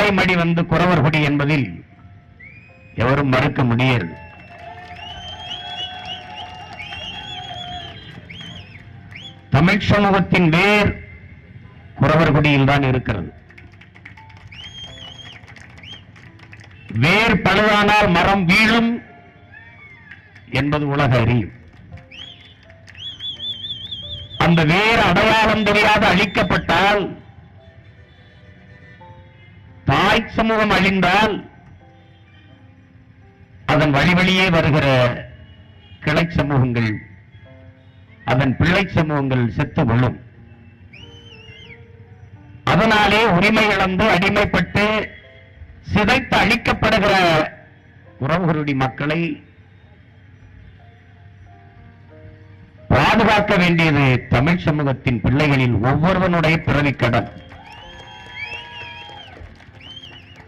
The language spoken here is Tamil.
தாய்மடி வந்து குறவர்குடி என்பதில் எவரும் மறுக்க முடியாது தமிழ் சமூகத்தின் வேர் குறவர்குடியில் தான் இருக்கிறது. வேர் பழுதானால் மரம் வீழும் என்பது உலக அறியும். அந்த வேர் அடையாளம் தெரியாத அழிக்கப்பட்டால் தாய் சமூகம் அழிந்தால் அதன் வழி வழியே வருகிற கிளை சமூகங்கள் அதன் பிள்ளை சமூகங்கள் செத்து விழும். அதனாலே உரிமை இழந்து அடிமைப்பட்டு சிதைத்து அழிக்கப்படுகிற உறவுகளுடைய மக்களை பாதுகாக்க வேண்டியது தமிழ் சமூகத்தின் பிள்ளைகளில் ஒவ்வொருவனுடைய பிறவி கடன்.